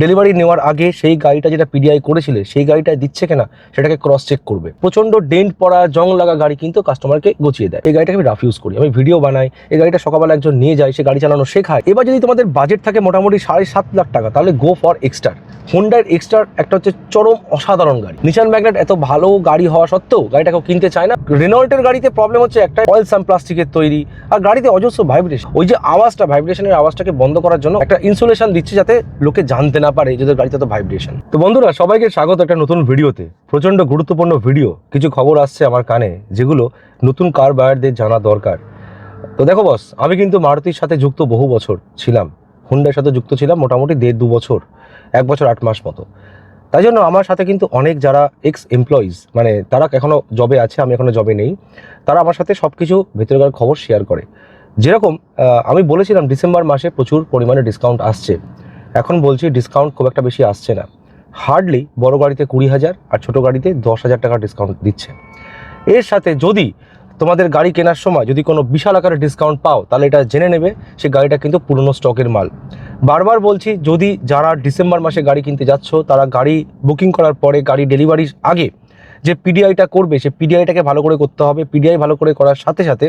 Delivery নেওয়ার আগে সেই গাড়িটা যেটা পিডিআই করেছিলে, সেই গাড়িটা দিচ্ছে কিনা সেটাকে ক্রস চেক করবে। প্রচণ্ড ডেন্ট পড়া, জং লাগা গাড়ি কিন্তু কাস্টমারকে গচিয়ে দেয়। এই গাড়িটাকে আমি রাফ ইউজ করি। আমি ভিডিও বানাই, এই গাড়িটা সকালবেলা একজন নিয়ে যায়, সে গাড়ি চালানো শেখায়। এবার যদি তোমাদের বাজেট থাকে মোটামুটি সাড়ে সাত লাখ টাকা, তাহলে গো ফর এক্সটার হোন্ডার এক্সটার একটা হচ্ছে চরম অসাধারণ গাড়ি। নিশান ম্যাগনেট এত ভালো গাড়ি হওয়া সত্ত্বেও গাড়িটা কেউ কিনতে চায় না। রেনল্টের গাড়িতে প্রবলেম হচ্ছে একটা অয়েল সাম প্লাস্টিকের তৈরি, আর গাড়িতে অজস্র ভাইব্রেশন ওই যে আওয়াজটা ভাইব্রেশনের আওয়াজটাকে বন্ধ করার জন্য একটা ইনসুলেশন দিচ্ছে যাতে লোকে জানতে না পারে যদি গাড়িতে তো ভাইব্রেশন তো বন্ধুরা, সবাইকে স্বাগত একটা নতুন ভিডিওতে। প্রচণ্ড গুরুত্বপূর্ণ ভিডিও, কিছু খবর আসছে আমার কানে, যেগুলো নতুন কার বায়ারদের জানা দরকার। তো দেখো বস আমি কিন্তু মারুতির সাথে যুক্ত বহু বছর ছিলাম। হুন্ডার সাথে যুক্ত ছিলাম মোটামুটি দেড় দু বছর, এক বছর আট মাস মতো। তাই জন্য আমার সাথে কিন্তু অনেক যারা এক্স এমপ্লয়িজ মানে তারা এখনও জবে আছে, আমি এখনও জবে নেই, তারা আমার সাথে সব কিছু ভেতরকার খবর শেয়ার করে। যেরকম আমি বলেছিলাম ডিসেম্বর মাসে প্রচুর পরিমাণে ডিসকাউন্ট আসছে। এখন বলছি ডিসকাউন্ট খুব একটা বেশি আসছে না। হার্ডলি বড় গাড়িতে কুড়ি হাজার আর ছোটো গাড়িতে দশ হাজার টাকা ডিসকাউন্ট দিচ্ছে। এর সাথে যদি তোমাদের গাড়ি কেনার সময় যদি কোনো বিশাল আকারের ডিসকাউন্ট পাও, তাহলে এটা জেনে নেবে সে গাড়িটা কিন্তু পুরনো স্টকের মাল। বারবার বলছি, যদি যারা ডিসেম্বর মাসে গাড়ি কিনতে যাচ্ছ, তারা গাড়ি বুকিং করার পরে, গাড়ি ডেলিভারির আগে যে পিডিআইটা করবে, সে পিডিআইটাকে ভালো করে করতে হবে। পিডিআই ভালো করে করার সাথে সাথে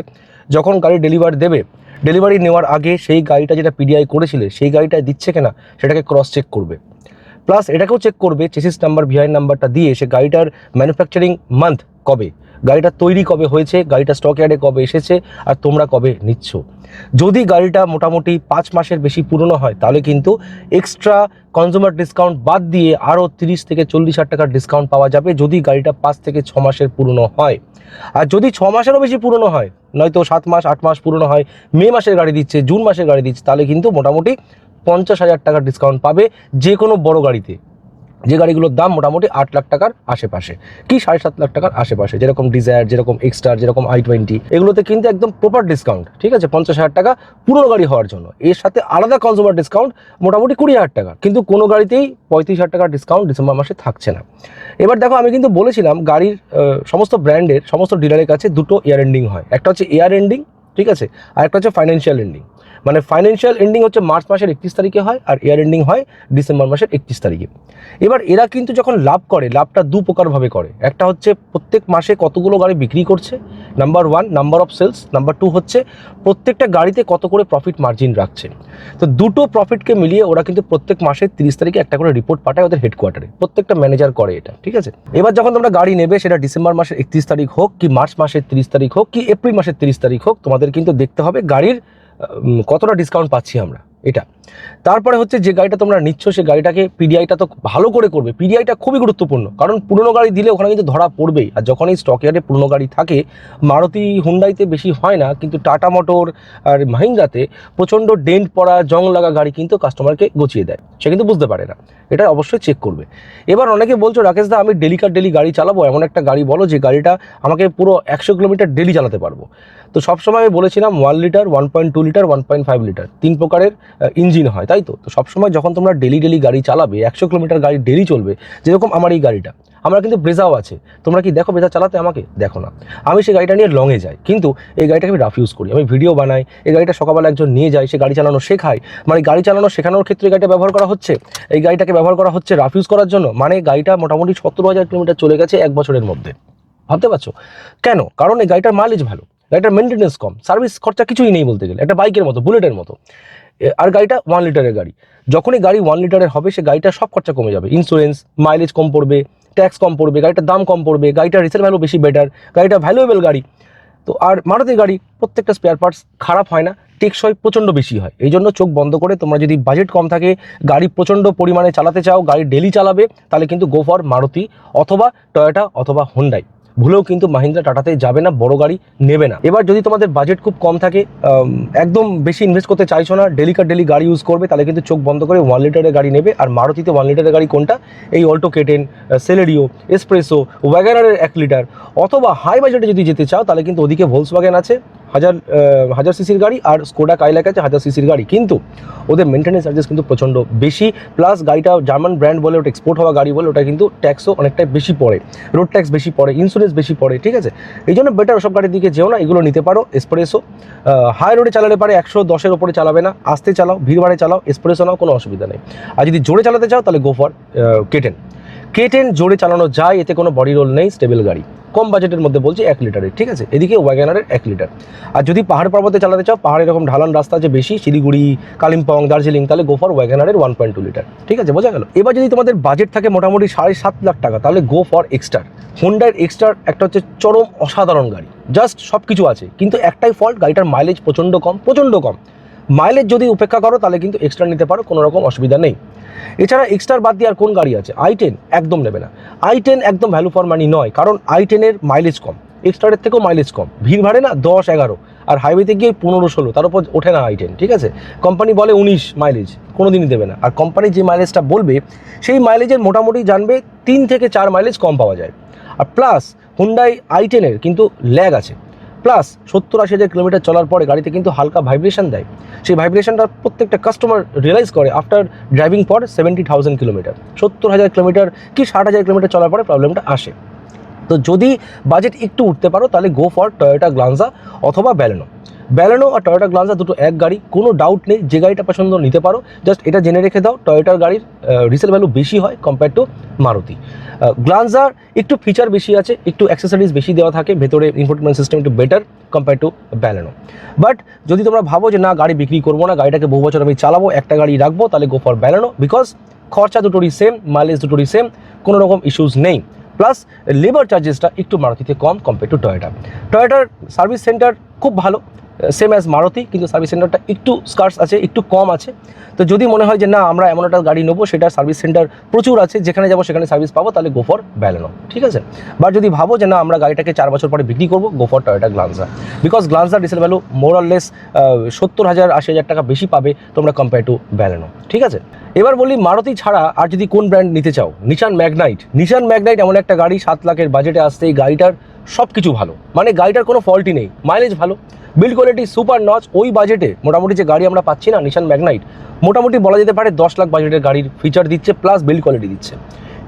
যখন গাড়ি ডেলিভারি দেবে ডেলিভারি নেওয়ার আগে সেই গাড়িটা যেটা পিডিআই করেছিলে, সেই গাড়িটা দিচ্ছে কিনা সেটাকে ক্রস চেক করবে। প্লাস এটাকেও চেক করবে চেসিস নাম্বার ভিআই নাম্বারটা দিয়ে সে গাড়িটার ম্যানুফ্যাকচারিং মান্থ কবে? গাড়িটা তৈরি কবে হয়েছে, গাড়িটা স্টক ইয়ার্ডে কবে এসেছে, আর তোমরা কবে নিচ্ছ। যদি গাড়িটা মোটামুটি পাঁচ মাসের বেশি পুরনো হয়, তাহলে কিন্তু এক্সট্রা কনজিউমার ডিসকাউন্ট বাদ দিয়ে আরও তিরিশ থেকে চল্লিশ হাজার টাকার ডিসকাউন্ট পাওয়া যাবে যদি গাড়িটা পাঁচ থেকে ছ মাসের পুরনো হয়। আর যদি ছ মাসেরও বেশি পুরনো হয়, নয়তো সাত মাস, আট মাস পুরনো হয়, মে মাসের গাড়ি দিচ্ছে, জুন মাসের গাড়ি দিচ্ছে, তাহলে কিন্তু মোটামুটি পঞ্চাশ হাজার টাকার ডিসকাউন্ট পাবে যে কোনো বড় গাড়িতে। যে গাড়িগুলোর দাম মোটামুটি আট লাখ টাকার আশেপাশে। কি সাড়ে সাত লাখ টাকার আশেপাশে? যেরকম ডিজায়ার যেরকম এক্সটার যেরকম আই টোয়েন্টি এগুলোতে কিন্তু একদম প্রপার ডিসকাউন্ট ঠিক আছে? পঞ্চাশ হাজার টাকা পুরনো গাড়ি হওয়ার জন্য। এর সাথে আলাদা কনজিউমার ডিসকাউন্ট মোটামুটি কুড়ি হাজার টাকা। কিন্তু কোনো গাড়িতেই পঁয়ত্রিশ হাজার টাকার ডিসকাউন্ট ডিসেম্বর মাসে থাকছে না। এবার দেখো, আমি কিন্তু বলেছিলাম গাড়ির সমস্ত ব্র্যান্ডের সমস্ত ডিলারের কাছে দুটো ইয়ার এন্ডিং হয়। একটা হচ্ছে এয়ার এন্ডিং ঠিক আছে? আর একটা হচ্ছে ফাইন্যান্সিয়াল এন্ডিং মানে ফাইন্যান্সিয়াল এন্ডিং হচ্ছে মার্চ মাসের একত্রিশ তারিখে হয় আর ইয়ার এন্ডিং হয় ডিসেম্বর মাসের একত্রিশ তারিখে। এবার এরা কিন্তু যখন লাভ করে, লাভটা দু প্রকারভাবে করে। একটা হচ্ছে প্রত্যেক মাসে কতগুলো গাড়ি বিক্রি করছে number one number of sales number two হচ্ছে প্রত্যেকটা গাড়িতে কত করে প্রফিট মার্জিন রাখছে। তো দুটো প্রফিটকে মিলিয়ে ওরা কিন্তু প্রত্যেক মাসে তিরিশ তারিখে একটা করে রিপোর্ট পাঠায় ওদের হেডকোয়ার্টারে প্রত্যেকটা ম্যানেজার করে এটা, ঠিক আছে? এবার যখন তোমরা গাড়ি নেবে, সেটা ডিসেম্বর মাসের একত্রিশ তারিখ হোক, কি মার্চ মাসের তিরিশ তারিখ হোক, কি এপ্রিল মাসের তিরিশ তারিখ হোক, তোমাদের কিন্তু দেখতে হবে গাড়ির কতটা ডিসকাউন্ট পাচ্ছি আমরা? এটা। তারপরে হচ্ছে যে গাড়িটা তোমরা নিচ্ছ, সে গাড়িটাকে পিডিআইটা তো ভালো করে করবে। পিডিআইটা খুবই গুরুত্বপূর্ণ। কারণ পুরনো গাড়ি দিলে ওখানে কিন্তু ধরা পড়বেই। আর যখন এই স্টক ইয়ার্ডে পুরনো গাড়ি থাকে মারুতি হুন্ডাইতে বেশি হয় না, কিন্তু টাটা মোটর আর মাহিন্দ্রাতে প্রচণ্ড ডেন্ট পড়া, জং লাগা গাড়ি কিন্তু কাস্টমারকে গচিয়ে দেয়। সে কিন্তু বুঝতে পারে না। এটা অবশ্যই চেক করবে। এবার অনেকে বলছো, রাকেশ দা, আমি ডেলিকার ডেলি গাড়ি চালাবো? এমন একটা গাড়ি বলো যে গাড়িটা আমাকে পুরো একশো কিলোমিটার ডেলি চালাতে পারব। তো সবসময় আমি বলেছিলাম one litre one point two litre one point five litre তিন প্রকারের ইঞ্জিন হয়, তাই তো? তো সবসময় যখন তোমরা ডেলি ডেলি গাড়ি চালাবে, একশো কিলোমিটার গাড়ি ডেলি চলবে, যেরকম আমার এই গাড়িটা, আমার কিন্তু ব্রেজাও আছে। তোমরা কি দেখো ব্রেজা চালাতে? আমাকে দেখো না। আমি সেই গাড়িটা নিয়ে লংয়ে যাই, কিন্তু এই গাড়িটাকে আমি রাফ ইউজ করি। আমি ভিডিও বানাই, এই গাড়িটা সকালবেলা একজন নিয়ে যায়, সে গাড়ি চালানো শেখায়। মানে গাড়ি চালানো শেখানোর ক্ষেত্রে গাড়িটা ব্যবহার করা হচ্ছে, এই গাড়িটাকে ব্যবহার করা হচ্ছে রাফ ইউজ করার জন্য। মানে গাড়িটা মোটামুটি সতেরো হাজার কিলোমিটার চলে গেছে এক বছরের মধ্যে। ভাবতে পারছ? কেন? কারণ এই গাড়িটার মাইলেজ ভালো। গাড়িটার মেনটেন্যান্স কম সার্ভিস খরচা কিছুই নেই বলতে গেলে, একটা বাইকের মতো বুলেটের মতো। আর গাড়িটা ওয়ান লিটারের গাড়ি। যখনই গাড়ি ওয়ান লিটারের হবে, সে গাড়িটার সব খরচা কমে যাবে। ইন্স্যুরেন্স মাইলেজ কম পড়বে ট্যাক্স কম পড়বে, গাড়িটার দাম কম পড়বে, গাড়িটার রিসেল ভ্যালু বেশি বেটার গাড়িটা ভ্যালুয়েবল গাড়ি। তো আর মারুতির গাড়ি, প্রত্যেকটা স্পেয়ার পার্টস খারাপ হয় না, টেকসই প্রচণ্ড বেশি হয়। এই জন্য চোখ বন্ধ করে তোমরা যদি বাজেট কম থাকে, গাড়ি প্রচণ্ড পরিমাণে চালাতে চাও, গাড়ি ডেলি চালাবে, তাহলে কিন্তু গো ফর মারুতি অথবা টয়োটা অথবা হোন্ডাই ভুলেও কিন্তু মাহিন্দ্রা টাটাতে যাবে না, বড় গাড়ি নেবে না। এবার যদি তোমাদের বাজেট খুব কম থাকে একদম বেশি ইনভেস্ট করতে চাইছো না ডেলি কার ডেলি গাড়ি ইউজ করবে, তাহলে কিন্তু চোখ বন্ধ করে ওয়ান লিটারের গাড়ি নেবে। আর মারুতিতে ওয়ান লিটারের গাড়ি কোনটা? এই Alto K ten Celerio Espresso ওয়াগারের এক লিটার অথবা হাই বাজেটে যদি যেতে চাও, তাহলে কিন্তু ওদিকে ভোলস আছে। হাজার হাজার সিসির গাড়ি আর স্কোডা কাইলাক আছে হাজার সিসির গাড়ি। কিন্তু ওদের মেনটেন্যান্স চার্জেস কিন্তু প্রচণ্ড বেশি। প্লাস গাড়িটা জার্মান ব্র্যান্ড বলে ওটা এক্সপোর্ট হওয়া গাড়ি বলে ওটা কিন্তু ট্যাক্সও অনেকটাই বেশি পড়ে। রোড ট্যাক্স বেশি পড়ে ইন্স্যুরেন্স বেশি পড়ে, ঠিক আছে? এই জন্য বেটার ওসব গাড়ির দিকে যেও না, এগুলো নিতে পারো এসপ্রেসো হাই রোডে চালালে পারে একশো দশের ওপরে চালাবে না, আস্তে চালাও, ভিড় ভাড়ে চালাও এসপ্রেসো নাও, কোনো অসুবিধা নেই। আর যদি জোরে চালাতে চাও, তাহলে গো কেটেন কেটেন জোরে চালানো যায়, এতে কোনো বডি রোল নেই স্টেবল গাড়ি। কম বাজেটের মধ্যে বলছি এক লিটারের, ঠিক আছে? এদিকে ওয়াগানারের এক লিটার। আর যদি পাহাড় পর্বতে চালাতে চাও, পাহাড়ে এরকম ঢালান রাস্তা আছে বেশি, শিলিগুড়ি, কালিম্পং, দার্জিলিং, তাহলে গো ফর ওয়াগানারের ওয়ান পয়েন্ট টু লিটার। ঠিক আছে? বোঝা গেল? এবার যদি তোমাদের বাজেট থাকে মোটামুটি সাড়ে সাত লাখ টাকা, তাহলে গো ফর এক্সটার হোন্ডার এক্সটার একটা হচ্ছে চরম অসাধারণ গাড়ি। জাস্ট সব কিছু আছে। কিন্তু একটাই ফল্ট গাড়িটার মাইলেজ প্রচণ্ড কম প্রচণ্ড কম। মাইলেজ যদি উপেক্ষা করো, তাহলে কিন্তু এক্সট্রা নিতে পারো, কোনো রকম অসুবিধা নেই। এছাড়া এক্সট্রার বাদ দিয়ে আর কোন গাড়ি আছে? আই টেন একদম নেবে না। আই টেন একদম ভ্যালু ফর মানি নয়, কারণ আই টেনের মাইলেজ কম। এক্সট্রারের থেকেও মাইলেজ কম। ভিড় ভাড়ে না দশ, এগারো। আর হাইওয়েতে গিয়ে পনেরো, ষোলো, তার উপর ওঠে না আই টেন ঠিক আছে? কোম্পানি বলে উনিশ মাইলেজ কোনো দিনই দেবে না। আর কোম্পানি যে মাইলেজটা বলবে, সেই মাইলেজের মোটামুটি জানবে তিন থেকে চার মাইলেজ কম পাওয়া যায়। আর প্লাস হুন্ডাই আই টেনের কিন্তু ল্যাগ আছে। প্লাস সত্তর আশি হাজার কিলোমিটার চলার পরে গাড়িতে কিন্তু হালকা ভাইব্রেশন দেয়। সেই ভাইব্রেশনটা প্রত্যেকটা কাস্টমার রিয়েলাইজ করে আফটার ড্রাইভিং পর সেভেন্টি থাউজেন্ড কিলোমিটার সত্তর হাজার কিলোমিটার কি ষাট হাজার কিলোমিটার চলার পরে প্রবলেমটা আসে। তো যদি বাজেট একটু উঠতে পারো, তাহলে গো ফর টয়োটা গ্লান্সা অথবা ব্যালেনো ব্যালেনো আর টয়োটা গ্লান্সা দুটো এক গাড়ি, কোনো ডাউট নেই, যে গাড়িটা পছন্দ নিতে পারো। জাস্ট এটা জেনে রেখে দাও টয়োটার গাড়ির রিসেল ভ্যালু বেশি হয় কম্পেয়ার টু মারুতি গ্লান্সার একটু ফিচার বেশি আছে, একটু অ্যাক্সেসরিজ বেশি দেওয়া থাকে, ভেতরে ইনফোটেনমেন্ট সিস্টেম একটু better compare to Baleno but যদি তোমরা ভাবো যে না, গাড়ি বিক্রি করব না, গাড়িটাকে বহু বছর আমি চালাবো, একটা গাড়ি রাখব, তাহলে গো ফর ব্যালেনো বিকজ খরচা দুটোরই সেম মাইলেজ দুটোরই সেম কোনো রকম ইস্যুস নেই। প্লাস লেবার চার্জেসটা একটু মারুতিতে কম কম্পেয়ার টু টয়োটা টয়োটার সার্ভিস সেন্টার খুব ভালো সেম অ্যাজ মারুতি কিন্তু সার্ভিস সেন্টারটা একটু স্কার্স আছে, একটু কম আছে। তো যদি মনে হয় যে না, আমরা এমন একটা গাড়ি নেব সেটার সার্ভিস সেন্টার প্রচুর আছে, যেখানে যাব সেখানে সার্ভিস পাবো, তাহলে গো ফর ব্যালেনো ঠিক আছে? বা যদি ভাবো যে না, আমরা গাড়িটাকে চার বছর পরে বিক্রি করব গো ফর গ্লান্সা বিকজ গ্লান্সার রিসেল ভ্যালু মোর লেস সত্তর হাজার, আশি হাজার টাকা বেশি পাবে তোমরা কম্পেয়ার টু ব্যালেনো ঠিক আছে? এবার বলি মারুতি ছাড়া আর যদি কোন ব্র্যান্ড নিতে চাও? নিশান ম্যাগনাইট নিশান ম্যাগনাইট এমন একটা গাড়ি, সাত লাখের বাজেটে আসতে এই গাড়িটার সব কিছু ভালো। মানে গাড়িটার কোনো ফল্টই নেই। মাইলেজ ভালো। বিল্ড কোয়ালিটি সুপার নচ ওই বাজেটে মোটামুটি যে গাড়ি আমরা পাচ্ছি না নিশান ম্যাগনাইট মোটামুটি বলা যেতে পারে দশ লাখ বাজেটের গাড়ির ফিচার দিচ্ছে প্লাস বিল্ড কোয়ালিটি দিচ্ছে।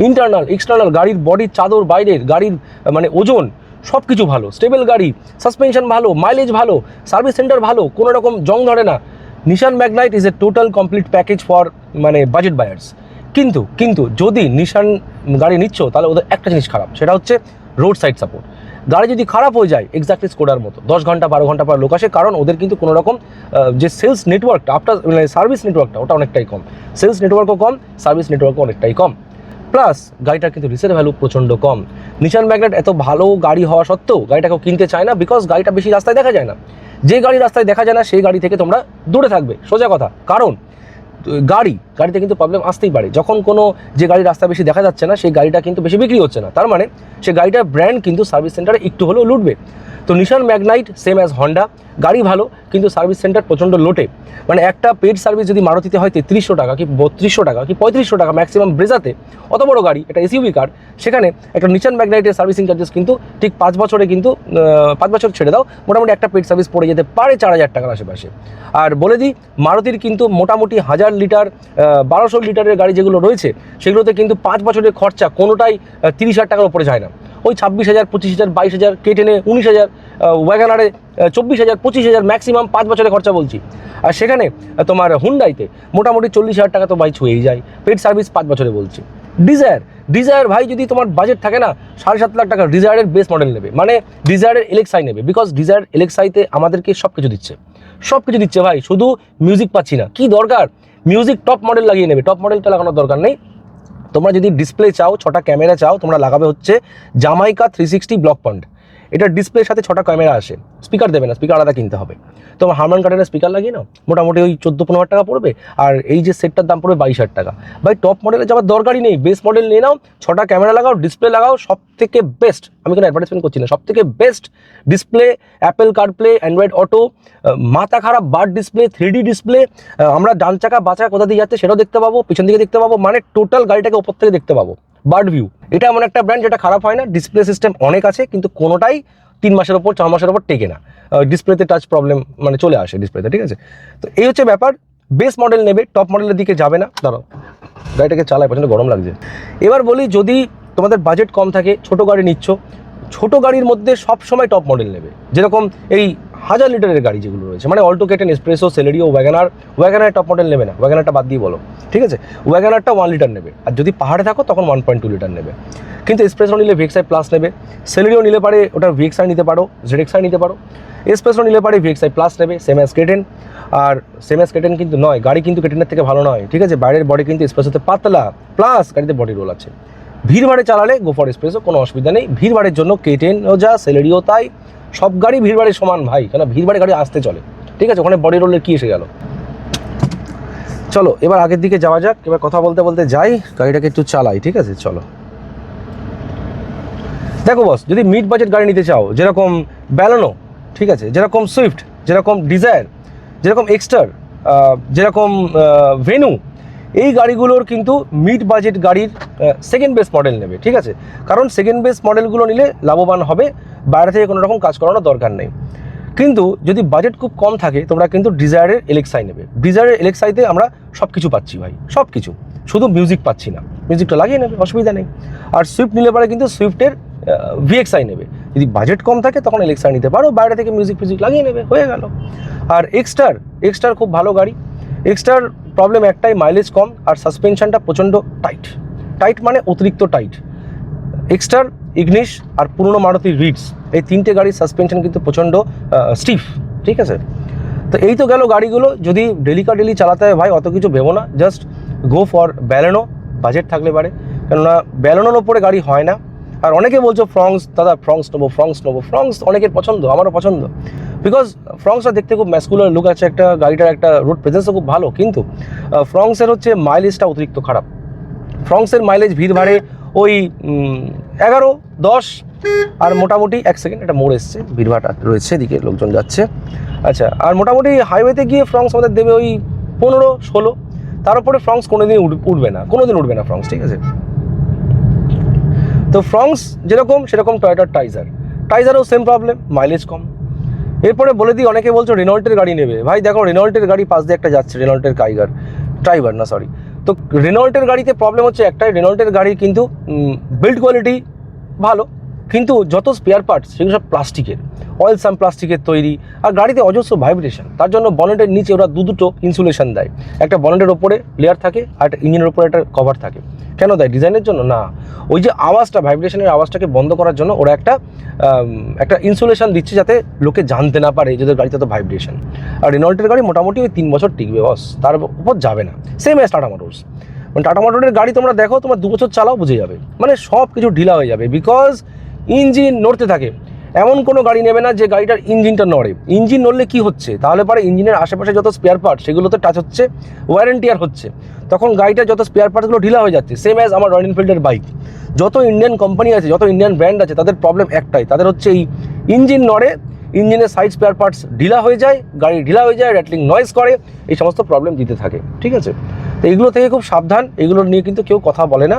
ইন্টারনাল এক্সটার্নাল গাড়ির বডির চাদর বাইরের, গাড়ির মানে ওজন সব কিছু ভালো। স্টেবল গাড়ি সাসপেনশন ভালো মাইলেজ ভালো সার্ভিস সেন্টার ভালো, কোনো রকম জং ধরে না। Nissan Magnite is a total complete package for মানে বাজেট বায়ার্স কিন্তু কিন্তু যদি নিশান গাড়ি নিচ্ছ, তাহলে ওদের একটা জিনিস খারাপ, সেটা হচ্ছে রোড সাইড সাপোর্ট গাড়ি যদি খারাপ হয়ে যায় এক্স্যাক্টলি স্কোডার মতো। দশ ঘণ্টা, বারো ঘণ্টা পর লোক আসে, কারণ ওদের কিন্তু কোনো রকম যে সেলস নেটওয়ার্কটা আফটার মানে সার্ভিস নেটওয়ার্কটা ওটা অনেকটাই কম। সেলস নেটওয়ার্কও কম সার্ভিস নেটওয়ার্কও অনেকটাই কম। প্লাস গাড়িটার কিন্তু রিসেল ভ্যালু প্রচণ্ড কম। নিশান ম্যাগনেট এত ভালো গাড়ি হওয়া সত্ত্বেও গাড়িটা কেউ কিনতে চায় না বিকজ গাড়িটা বেশি রাস্তায় দেখা যায় না। যে গাড়ি রাস্তায় দেখা যায় না, সেই গাড়ি থেকে তোমরা দূরে থাকবে। সোজা কথা। কারণ গাড়ি, গাড়িতে কিন্তু প্রবলেম আসতেই পারে। যখন কোনো যে গাড়ি রাস্তা বেশি দেখা যাচ্ছে না, সেই গাড়িটা কিন্তু বেশি বিক্রি হচ্ছে না। তার মানে সে গাড়িটার ব্র্যান্ড কিন্তু সার্ভিস সেন্টারে একটু হলেও লুটবে। তো Nissan Magnite same as Honda গাড়ি ভালো, কিন্তু সার্ভিস সেন্টার প্রচণ্ড লোটে। মানে একটা পেড সার্ভিস যদি মারুতিতে হয় তেত্রিশশো টাকা কি বত্রিশশো টাকা কি পঁয়ত্রিশশো টাকা ম্যাক্সিমাম ব্রেজাতে। অত বড় গাড়ি, এটা এসইউভি কার সেখানে একটা নিশান ম্যাগনাইটের সার্ভিসিং চার্জেস কিন্তু ঠিক পাঁচ বছরে কিন্তু পাঁচ বছর ছেড়ে দাও। মোটামুটি একটা পেড সার্ভিস পড়ে যেতে পারে চার হাজার টাকার আশেপাশে। আর বলে দিই, মারুতির কিন্তু মোটামুটি হাজার লিটার বারোশো লিটারের গাড়ি যেগুলো রয়েছে, সেগুলোতে কিন্তু পাঁচ বছরের খরচা কোনোটাই তিরিশ হাজার টাকার উপরে যায় না। ওই ছাব্বিশ হাজার, পঁচিশ হাজার, বাইশ হাজার কেটেনে উনিশ হাজার ওয়াগানারে চব্বিশ হাজার, পঁচিশ হাজার ম্যাক্সিমাম পাঁচ বছরের খরচা বলছি। আর সেখানে তোমার হুন্ডাইতে মোটামুটি চল্লিশ হাজার টাকা তো ভাই ছুঁয়েই যায়। পেড সার্ভিস পাঁচ বছরে বলছি। ডিজায়ার ডিজায়ার ভাই যদি তোমার বাজেট থাকে না, সাড়ে সাত লাখ টাকা ডিজায়ারের বেস মডেল নেবে। মানে ডিজায়ারের এলেক্সাই নেবে। বিকজ ডিজায়ার এলেক্সাইতে আমাদেরকে সব কিছু দিচ্ছে। সব কিছু দিচ্ছে ভাই। শুধু মিউজিক পাচ্ছি না। কি দরকার? মিউজিক টপ মডেল লাগিয়ে নেবে। টপ মডেলটা লাগানোর দরকার নেই। তোমরা যদি ডিসপ্লে চাও, ছটা ক্যামেরা চাও, তোমরা লাগাবে হচ্ছে জামাইকা থ্রি সিক্সটি ব্লক পয়েন্ট এটা ডিসপ্লের সাথে ছটা ক্যামেরা আসে। স্পিকার দেবে না স্পিকার আলাদা কিনতে হবে। তোমার হারমান কার্ডের স্পিকার লাগিয়ে নাও, মোটামুটি ওই চোদ্দ পনেরো হাজার টাকা পড়বে, আর এই যে সেটটার দাম পড়বে বাইশ হাজার টাকা। ভাই টপ মডেলে যাওয়ার দরকারই নেই বেস্ট মডেল নিয়ে নাও, ছটা ক্যামেরা লাগাও ডিসপ্লে লাগাও সব থেকে বেস্ট আমি কোনো অ্যাডভার্টাইজমেন্ট করছি না সব থেকে best display Apple CarPlay Android auto মাথা খারাপ বার ডিসপ্লে থ্রি ডিসপ্লে আমরা ডান চাকা বাঁচা কোথা দিয়ে যাচ্ছে সেটাও দেখতে পাবো, পিছন দিকে দেখতে পাবো মানে টোটাল গাড়িটাকে ওপর থেকে দেখতে পাবো। Bird view. এটা এমন একটা ব্র্যান্ড যেটা খারাপ হয় না ডিসপ্লে সিস্টেম অনেক আছে, কিন্তু কোনোটাই তিন মাসের ওপর ছ মাসের ওপর টেকে না। ডিসপ্লেতে টাচ প্রবলেম মানে চলে আসে ডিসপ্লেতে ঠিক আছে? তো এই হচ্ছে ব্যাপার। বেস মডেল নেবে টপ মডেলের দিকে যাবে না। দাঁড়াও, গাড়িটাকে চালায় প্রচণ্ড গরম লাগছে। এবার বলি, যদি তোমাদের বাজেট কম থাকে, ছোট গাড়ি নিচ্ছ, ছোট গাড়ির মধ্যে সব সময় টপ মডেল নেবে। যেরকম এই হাজার লিটারের গাড়ি যেগুলো রয়েছে। মানে Alto K ten S Presso, Celerio, Wagon R Wagon R top model নেবে না। ওয়াগানারটা বাদ দিয়ে বলো, ঠিক আছে? ওয়াগানারটা ওয়ান লিটার নেবে। আর যদি পাহাড়ে থাকো, তখন ওয়ান পয়েন্ট টু লিটার নেবে। কিন্তু এসপ্রেসো নিলে ভিএক্সআই প্লাস নেবে। সেলেরিও নিলে পারে ওটা ভিএক্সআই নিতে পারো জেডএক্সআই নিতে পারো। এসপ্রেসো নিলে পারে ভিএক্সআই প্লাস নেবে সেম অ্যাজ কেটেন আর সেম অ্যাজ কেটেন কিন্তু নয়, গাড়ি কিন্তু কেটেনের থেকে ভালো নয়, ঠিক আছে? বাইরের বডি কিন্তু এসপ্রেসোতে পাতলা প্লাস গাড়িতে বডি রোল আছে। ভিড় ভাড়ে চালালে গো ফর এক্সপ্রেসও কোনো অসুবিধা নেই। ভিড় ভাড়ের জন্য কেটেনও যা, সেলেরিও তাই। সব গাড়ি ভিড়ভাড়ে সমান ভাই, কেন ভিড়ভাড়ে গাড়ি আসতে চলে। ঠিক আছে, ওখানে বডি রোলের কি এসে গেল? চলো, এবার আগের দিকে যাওয়া যাক, এবার কথা বলতে বলতে যাই, গাড়িটাকে একটু চালাই, ঠিক আছে, চলো। দেখো বস যদি মিড বাজেট গাড়ি নিতে চাও, যেরকম ব্যালানো ঠিক আছে, যেরকম সুইফট যেরকম ডিজায়ার যেরকম এক্সটার যেরকম ভেনু এই গাড়িগুলোর কিন্তু মিড বাজেট গাড়ির সেকেন্ড বেস মডেল নেবে, ঠিক আছে? কারণ সেকেন্ড বেস মডেলগুলো নিলে লাভবান হবে, বাইরে থেকে কোনো রকম কাজ করানোর দরকার নেই। কিন্তু যদি বাজেট খুব কম থাকে, তোমরা কিন্তু ডিজায়ারের এলেক্সাই নেবে। ডিজায়ারের এলেক্সাইতে আমরা সব কিছু পাচ্ছি ভাই সব কিছু শুধু মিউজিক পাচ্ছি না। মিউজিকটা লাগিয়ে নেবে, অসুবিধা নেই। আর সুইফট নিলে পরে কিন্তু সুইফটের ভিএক্সআই নেবে। যদি বাজেট কম থাকে, তখন এলেক্সাই নিতে পারো, বাইরে থেকে মিউজিক ফিউজিক লাগিয়ে নেবে, হয়ে গেল। আর এক্সটার এক্সটার খুব ভালো গাড়ি। এক্সটার প্রবলেম একটাই মাইলেজ কম আর সাসপেনশনটা প্রচণ্ড টাইট টাইট মানে অতিরিক্ত টাইট এক্সটার ইগনিশ আর পুরনো মারুতি রিডস এই তিনটে গাড়ির সাসপেনশন কিন্তু প্রচণ্ড স্টিফ ঠিক আছে? তো এই তো গেল গাড়িগুলো, যদি ডেলিকা ডেলি চালাতে হয়, ভাই, অত কিছু ভেবো না। Just go for Baleno budget থাকলে পারে। কেননা ব্যালেনোর ওপরে গাড়ি হয় না। আর অনেকে বলছো ফ্রংস দাদা ফ্রংস নেব ফ্রংস নেব ফ্রংস অনেকের পছন্দ, আমারও পছন্দ। বিকজ ফ্রংসটা দেখতে খুব ম্যাসকুলার লুক আছে, একটা গাড়িটার একটা রোড প্রেজেন্সও খুব ভালো, কিন্তু ফ্রংসের হচ্ছে মাইলেজটা অতিরিক্ত খারাপ। ফ্রংসের মাইলেজ ভিড় ভাড়ে ওই এগারো, দশ, আর মোটামুটি এক সেকেন্ড একটা মোড় এসছে, ভিড়ভাড় রয়েছে, এদিকে লোকজন যাচ্ছে। আচ্ছা আর মোটামুটি হাইওয়েতে গিয়ে ফ্রংস আমাদের দেবে ওই পনেরো, ষোলো তার উপরে ফ্রংস কোনোদিন উঠ- উঠবে না, কোনোদিন উঠবে না ফ্রংস ঠিক আছে? তো ফ্রংস যেরকম, সেরকম টয়োটার টাইজার টাইজারও সেম প্রবলেম মাইলেজ কম। এরপরে বলে দিই, অনেকে বলছো রেনল্টের গাড়ি নেবে। ভাই দেখো রেনল্টের গাড়ি পাশ দিয়ে একটা যাচ্ছে রেনল্টের কাইগার ড্রাইভার না সরি তো রেনল্টের গাড়িতে প্রবলেম হচ্ছে একটাই রেনল্টের গাড়ির কিন্তু বিল্ড কোয়ালিটি ভালো, কিন্তু যত স্পেয়ার পার্টস সেগুলো সব প্লাস্টিকের অয়েল সাম প্লাস্টিকের তৈরি, আর গাড়িতে অজস্র ভাইব্রেশন তার জন্য বনেটের নিচে ওরা দু দুটো ইনসুলেশন দেয়। একটা বনেটের ওপরে লেয়ার থাকে, আর একটা ইঞ্জিনের ওপরে একটা কভার থাকে। কেন দেয়? ডিজাইনের জন্য? না। ওই যে আওয়াজটা ভাইব্রেশনের আওয়াজটাকে বন্ধ করার জন্য ওরা একটা একটা ইনসুলেশন দিচ্ছে যাতে লোকে জানতে না পারে যে ওদের গাড়িতে তো ভাইব্রেশন আর রেনল্টের গাড়ি মোটামুটি ওই তিন বছর টিকবে, বস। তার উপর যাবে না। সেম এস টাটা মোটরস মানে টাটা মোটরের গাড়ি তোমরা দেখো, তোমার দু বছর চালাও, বুঝে যাবে। মানে সব কিছু ঢিলা হয়ে যাবে। বিকজ ইঞ্জিন নড়তে থাকে। এমন কোনো গাড়ি নেবে না যে গাড়িটার ইঞ্জিনটা নড়ে। ইঞ্জিন নড়লে কি হচ্ছে? তাহলে পরে ইঞ্জিনের আশেপাশে যত স্পেয়ার পার্ট সেগুলোতে টাচ হচ্ছে ওয়ারেন্টি আর হচ্ছে। তখন গাড়িটার যত স্পেয়ার পার্টসগুলো ঢিলা হয়ে যাচ্ছে সেম অ্যাজ আমার রয়্যাল এনফিল্ডের বাইক যত ইন্ডিয়ান কোম্পানি আছে, যত ইন্ডিয়ান ব্র্যান্ড আছে, তাদের প্রবলেম একটাই, তাদের হচ্ছে এই ইঞ্জিন নড়ে, ইঞ্জিনের সাইড স্পেয়ার পার্টস ঢিলা হয়ে যায়, গাড়ি ঢিলা হয়ে যায় র্যাটলিং নয়েজ করে, এই সমস্ত প্রবলেম দিতে থাকে, ঠিক আছে? তো এইগুলো থেকে খুব সাবধান, এগুলো নিয়ে কিন্তু কেউ কথা বলে না।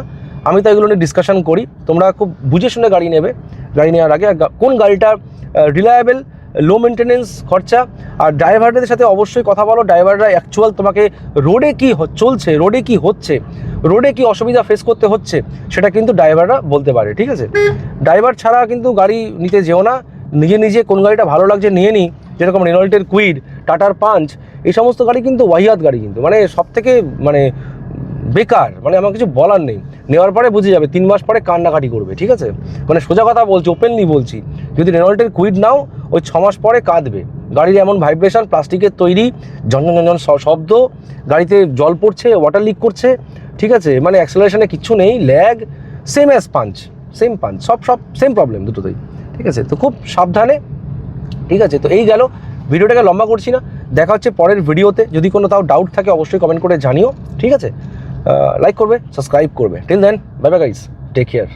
আমি তো এগুলো নিয়ে ডিসকাশন করি। তোমরা খুব বুঝে শুনে গাড়ি নেবে। গাড়ি নেওয়ার আগে কোন গাড়িটা রিলায়েবল লো মেনটেনেন্স খরচা, আর ড্রাইভারদের সাথে অবশ্যই কথা বলো। ড্রাইভাররা অ্যাকচুয়াল তোমাকে রোডে কি চলছে রোডে কি হচ্ছে রোডে কি অসুবিধা ফেস করতে হচ্ছে, সেটা কিন্তু ড্রাইভাররা বলতে পারে, ঠিক আছে? ড্রাইভার ছাড়া কিন্তু গাড়ি নিতে যেও না। নিজে নিজে কোন গাড়িটা ভালো লাগছে নিয়ে নিই যেরকম রেনল্টের কুইড টাটার পাঞ্চ এই সমস্ত গাড়ি কিন্তু ওয়াহিয়াত গাড়ি কিন্তু। মানে সব থেকে মানে বেকার মানে আমার কিছু বলার নেই। নেওয়ার পরে বুঝে যাবে, তিন মাস পরে কান্নাকাটি করবে, ঠিক আছে? মানে সোজা কথা বলছি ওপেনলি বলছি। যদি রেনল্টের কুইড নাও, ওই ছ মাস পরে কাঁদবে। গাড়ির এমন ভাইব্রেশন প্লাস্টিকের তৈরি ঝনঝন শব্দ, গাড়িতে জল পড়ছে ওয়াটার লিক করছে, ঠিক আছে? মানে অ্যাক্সেলারেশনে কিচ্ছু নেই lag same as punch same punch সব সব সেম প্রবলেম দুটোতেই, ঠিক আছে? তো খুব সাবধানে, ঠিক আছে? তো এই গেল, ভিডিওটাকে লম্বা করছি না, দেখা হচ্ছে পরের ভিডিওতে। যদি কোনো তাও ডাউট থাকে, অবশ্যই কমেন্ট করে জানিও, ঠিক আছে? লাইক করবে সাবস্ক্রাইব করবে till then bye bye guys take care